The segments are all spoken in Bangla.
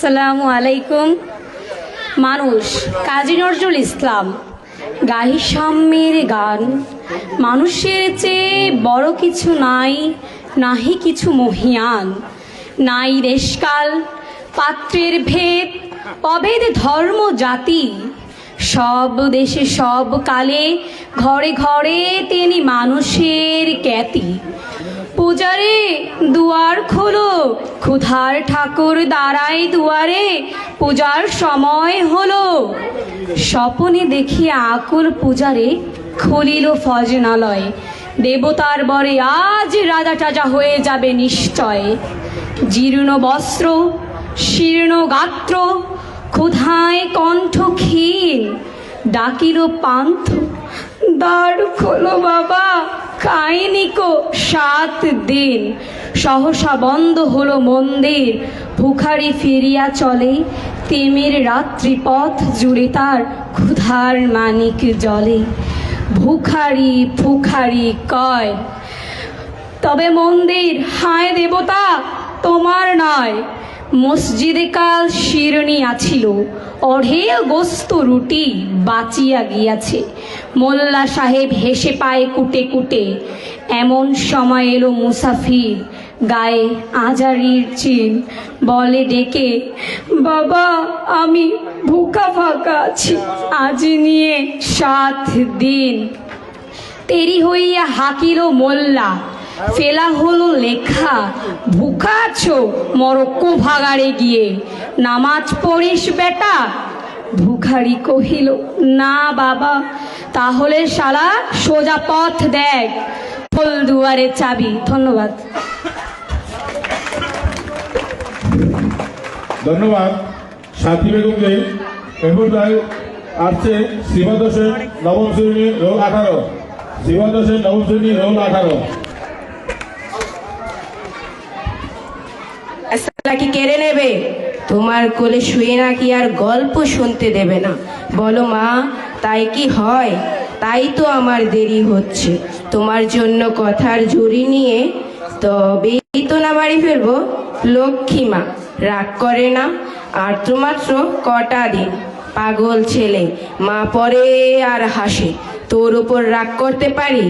আসসালামু আলাইকুম। মানুষ, কাজী নজরুল ইসলাম, গাহি সাম্যের গান। মানুষের চেয়ে বড় কিছু নাই, নাহি কিছু মহিয়ান। নাই দেশকাল, পাত্রের ভেদ অভেদ ধর্ম জাতি। সব দেশে সব কালে, ঘরে ঘরে তিনি মানুষের খ্যাতি। পূজারে দুয়ার খোলো, ক্ষুধার ঠাকুর দাঁড়াই দুয়ারে পূজার সময় হলো। স্বপনে দেখি আকুল পূজারে খুলিল ফজনালয়। দেবতার বরে আজ রাজা টাজা হয়ে যাবে নিশ্চয়। জীর্ণ বস্ত্র, শীর্ণ গাত্র, ক্ষুধায় কণ্ঠ ক্ষীণ। ডাকিল পান্থ, দ্বার খোলো বাবা। কাইনিকো সাত দিন। সহসা বন্ধ হলো মন্দির। ভুখারি ফিরিয়া চলে। তিমির রাত্রি পথ জুড়ে তার ক্ষুধার মানিক জলে। ভুখারি ফুখারি কয়, তবে মন্দির, হায় দেবতা, তোমার নয়। মসজিদে কাল শিরনি আছিল, অঢেল গোস্ত রুটি বাঁচিয়া গিয়াছে। মোল্লা সাহেব হেসে পায় কুটে কুটে, এমন সময় এলো মুসাফির, গায়ে আজারির চিন, বলে ডেকে, বাবা, আমি ভুকা ফাঁকা আছি, আজ নিয়ে সাত দিন। তেরি হইয়া হাকিল মোল্লা ফেলা হলো লেখা। ভুকা আছো মরক্কো ভাগাড়ে গিয়ে। নামাজ পড়িস বেটা? ভুখারি কহিল, না বাবা, তাহলে শালা সোজা পথ দেখ। ফুল দুয়ারে চাবি। ধন্যবাদ। ধন্যবাদ। সাথী বেগমকে এরপর আসছে সেন নবম শ্রেণি রোল আঠারো। সেন নবম শ্রেণি রোল আঠারো। কি কেড়ে নেবে? তোমার কোলে শুয়ে নাকি আর গল্প শুনতে দেবে না। বলো মা, তাই কি হয়? তাই তো আমার দেরি হচ্ছে। তোমার জন্য কথার ঝুড়ি নিয়ে তবেই তো না বাড়ি ফেলব লক্ষ্মী মা, রাগ করে না। আর তো কটা দিন? পাগল ছেলে, মা পরে আর হাসে। তোর উপর রাগ করতে পারি?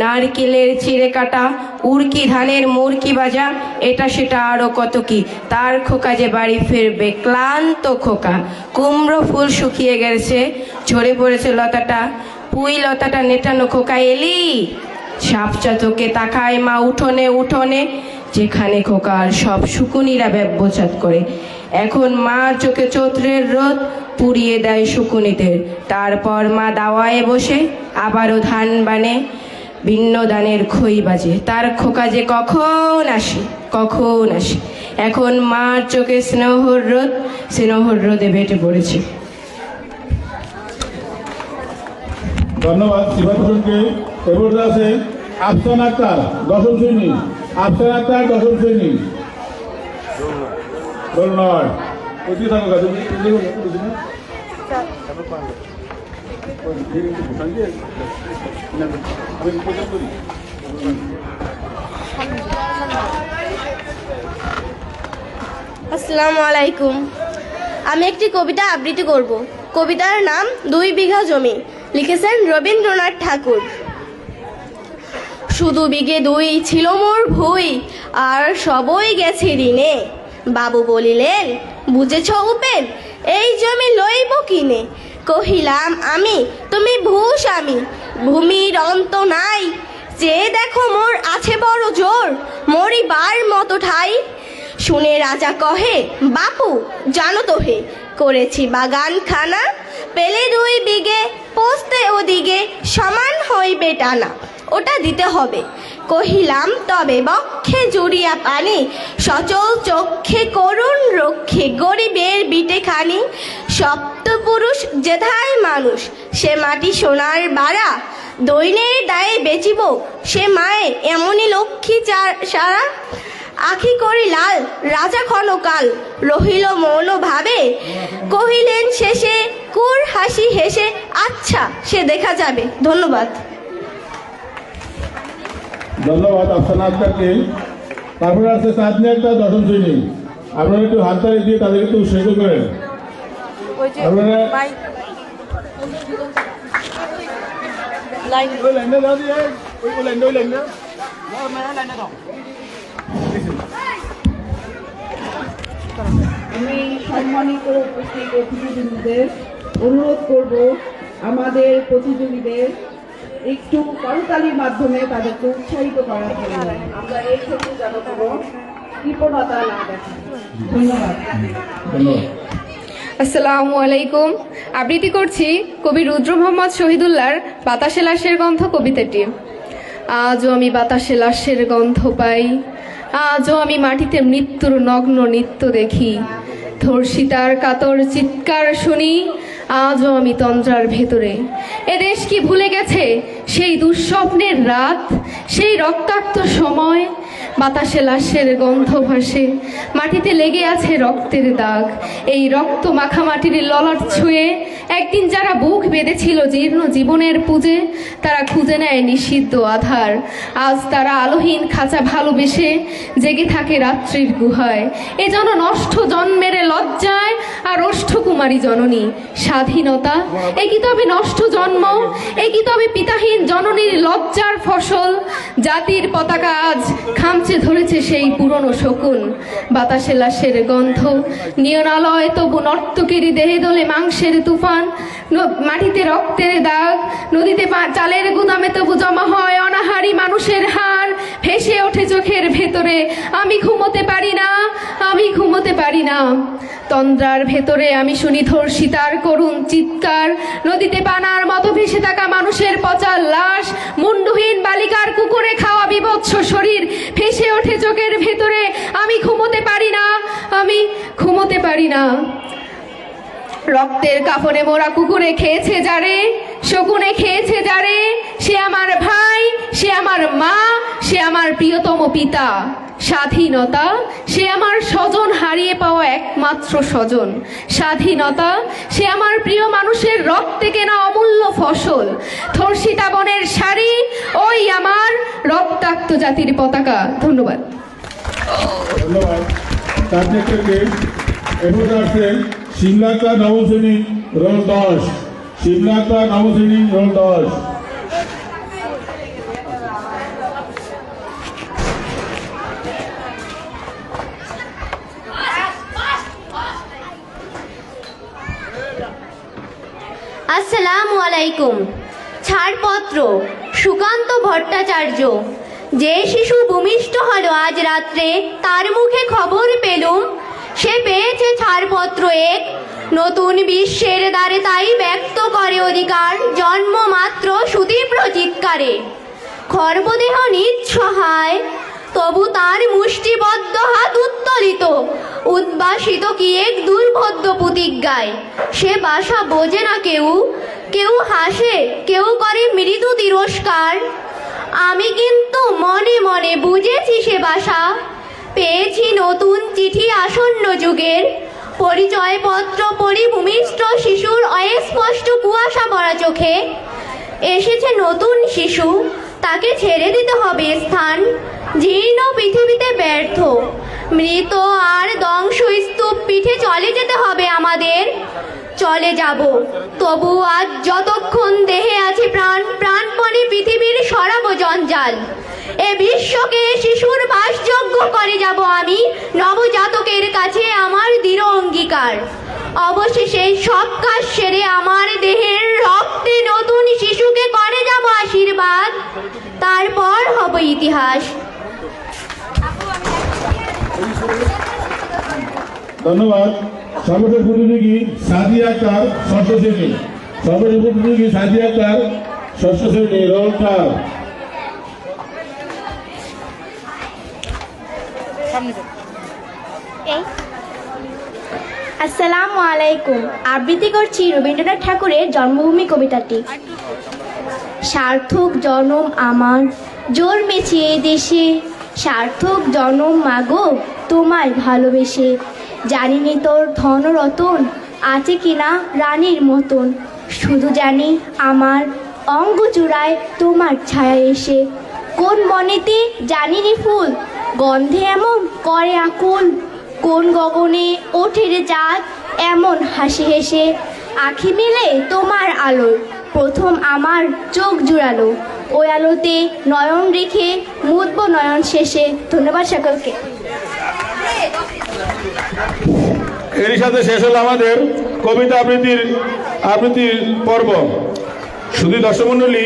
নারকেলের ছিঁড়ে কাটা, উড়কি ধানের মুরকি বাজা এটা সেটা আরও কত কি? তার খোকা যে বাড়ি ফিরবে, ক্লান্ত খোকা। কুমড়ো ফুল শুকিয়ে গেছে, ঝরে পড়েছে লতাটা। পুই লতাটা নেটানো খোকা এলি? সাপচা তোকে তাকায় মা উঠোনে উঠোনে, যেখানে খোকার সব শুকুনিরা ব্যবচাত করে। এখন মা চোখে চৈত্রের রোদ পুড়িয়ে দেয় শুকুনিদের তারপর মা দাওয়ায় বসে, আবারও ধান বানে, ভিন্ন দানের খই বাজে। তার খোকা যে কখন আসে কখন আসে। এখন মার চোখে স্নেহর রোদ, স্নেহর রোদে বেটে পড়েছে। ধন্যবাদ শিবাচরণকে এরপর আছে আফসান আক্তার, দশম শ্রেণি। আফসান আক্তার, দশম শ্রেণি। বুঝি না? আমি প্রচার করি। আসসালামু আলাইকুম। আমি একটি কবিতা আবৃত্তি করব। কবিতার নাম দুই বিঘা জমি। লিখেছেন রবীন্দ্রনাথ ঠাকুর। শুধু বিঘে দুই ছিল মোর ভুই আর সবই গেছে ঋণে। বাবু বলিলেন, বুঝেছ উপেন, এই জমি লইব কিনে? কহিলাম, আমি, তুমি ভূষ আমি, ভূমির অন্ত নাই। যে দেখো মোর আছে বড় জোর মরিবার মতো ঠাই। শুনে রাজা কহে, বাপু, জানো তো হে, করেছি বাগান খানা পেলে দুই বিঘে, পোস্তে ওদিকে সমান হইবে টানা। ওটা দিতে হবে। কহিলাম, তবে বক্ষে জুড়িয়া পানি, সচল চক্ষে করুণ রক্ষে, গরিবের বিটে খানি সপ্তপুরুষ যেথায় মানুষ, সে মাটি সোনার বাড়া, দৈনের দায়ে বেচিব, সে মায়ে এমনই লক্ষ্মী সারা? আখি করি লাল, রাজা ক্ষণকাল, রহিল মৌন ভাবে, কহিলেন শেষে, কুর হাসি হেসে আচ্ছা সে দেখা যাবে। ধন্যবাদ। ধন্যবাদ আফসান আক্তারকে তারপরে আছে চাঁদনি আক্তার দশম শ্রেণি। আপনারা একটু হাততালি দিয়ে তাদেরকে একটু উৎসাহিত করেন। আপনারা আমি সম্মানিত উপস্থিত অতিথিবৃন্দদের অনুরোধ করব আমাদের প্রতিযোগীদের একটু করতালির মাধ্যমে তাদেরকে উৎসাহিত করার জন্য। আমরা এর ক্ষেত্রে যেন কোনো? কৃপণতা না ধন্যবাদ ধন্যবাদ। আসসালামু আলাইকুম। আবৃত্তি করছি কবি রুদ্র মোহাম্মদ শহীদুল্লাহর বাতাসে লাশের গন্ধ কবিতাটি। আজও আমি বাতাসে লাশের গন্ধ পাই। আজও আমি মাটিতে মৃত্যুর নগ্ন নৃত্য দেখি। ধর্ষিতার কাতর চিৎকার শুনি। আজও আমি তন্ত্রার ভেতরে। এদেশ দেশ কি ভুলে গেছে? সেই দুঃস্বপ্নের রাত, সেই রক্তাক্ত সময় বাতাসে লাশের গন্ধ ভাসে, মাটিতে লেগে আছে রক্তের দাগ। এই রক্ত মাখা মাটির ললাট ছুঁয়ে একদিন যারা বুক বেঁধেছিল জীর্ণ জীবনের পুজে, তারা খুঁজে নেয় নিষিদ্ধ আধার। আজ তারা আলোহীন খাঁচা ভালোবেসে জেগে থাকে রাত্রির গুহায়। এ যেন নষ্ট জন্মের লজ্জায় আর কুমারী জননী। স্বাধীনতা, এ কি তবে নষ্ট জন্ম? এ কি তবে পিতাহীন জননীর লজ্জার ফসল? জাতির পতাকা আজ খামচে ধরেছে সেই পুরনো শকুন, বাতাসে লাশের গন্ধ, নিয়নালয় তবু নর্তকেরই দেহে দোলে মাংসের তুফান মাটিতে রক্তের দাগ, নদীতে চালের গুদামে তবু জমা হয় অনাহারি মানুষের হার, ভেসে ওঠে চোখের ভেতরে, আমি ঘুমোতে পারি না, আমি ঘুমোতে পারি না। তন্দ্রার ভেতরে আমি শুনি ধর্ষিতার করুণ চিৎকার চোখের ভেতরে আমি ঘুমোতে পারি না, আমি ঘুমোতে পারি না। রক্তের কাফনে মোরা কুকুরে খেয়েছে যারে, শকুনে খেয়েছে যারে, সে আমার ভাই, সে আমার মা, সে আমার প্রিয়তম পিতা। স্বাধীনতা, সে আমার স্বজন হারিয়ে পাওয়া একমাত্র স্বজন। স্বাধীনতা, সে আমার প্রিয় মানুষের রক্তে কেনা অমূল্য ফসল। ধর্ষিতা বনের শাড়ি, ওই আমার রক্তাক্ত জাতির পতাকা। ধন্যবাদ। ধন্যবাদ। থেকে এরপর আসছে রোল দশ দশ আসসালামু আলাইকুম। ছাড়পত্র সুকান্ত ভট্টাচার্য। যে শিশু ভূমিষ্ঠ হলো আজ রাত্রে, তার মুখে খবর পেলুম। সে পেয়েছে ছাড়পত্র এক। নতুন বিশ্বের দ্বারে তাই ব্যক্ত করে অধিকার। জন্ম মাত্র সুতীব্র চিৎকারে। খর্বদেহ নিঃসহায়। তবু তার মুষ্টিবদ্ধ হাত উত্তোলিত। উদ্বাসিত কি এক দুর্বোধ্য প্রতিজ্ঞায়? সে বাসা বোঝে না কেউ। কেউ হাসে, কেউ করে মৃদু তিরস্কার। আমি কিন্তু মনে মনে বুঝেছি সে বাসা। পেয়েছি নতুন চিঠি আসন্ন যুগের। পরিচয়পত্র, পরিভূমিষ্ঠ শিশুর অস্পষ্ট কুয়াশা পড়া চোখে। এসেছে নতুন শিশু, তাকে ছেড়ে দিতে হবে স্থান। জীর্ণ পৃথিবীতে ব্যর্থ। মৃত আর ধ্বংস স্তূপ পিঠে চলে যেতে হবে আমাদের। চলে যাব। তবু আজ যতক্ষণ দেহে আছে প্রাণ, প্রাণপণে পৃথিবীর সরাব জঞ্জাল। এ বিশ্বকে শিশুর বাসযোগ্য করে যাব আমি, নবজাতকের কাছে আমার দৃঢ় অঙ্গীকার। অবশেষে সব কাজ সেরে আমার দেহের রক্তে নতুন শিশুকে করে যাব আশীর্বাদ। তারপর হবে ইতিহাস। ধন্যবাদ। সর্বশেষ প্রতিযোগী সাদিয়া আক্তার, ষষ্ঠ শ্রেণি। সর্বশেষ প্রতিযোগী সাদিয়া আক্তার, ষষ্ঠ শ্রেণি, রোল আসসালামু আলাইকুম। আবৃত্তি করছি রবীন্দ্রনাথ ঠাকুরের জন্মভূমি কবিতাটি। সার্থক জনম আমার জন্মেছি এই দেশে। সার্থক জনম মাগো, তোমায় ভালোবেসে। জানিনি তোর ধন রতন আছে কিনা রানীর মতন। শুধু জানি আমার অঙ্গ চূড়ায় তোমার ছায়া এসে। কোন বনেতে জানিনি ফুল, গন্ধে এমন করে আকুল। কোন গগনে ওঠে রে চাঁদ এমন হাসি হেসে। আখি মেলে তোমার আলো প্রথম আমার চোখ জুড়ালো। ওই আলোতে নয়ন রেখে মুদব নয়ন শেষে। ধন্যবাদ সকলকে। এরই সাথে শেষ হলো আমাদের কবিতা আবৃত্তির আবৃত্তির পর্ব। শুধু দর্শকমণ্ডলী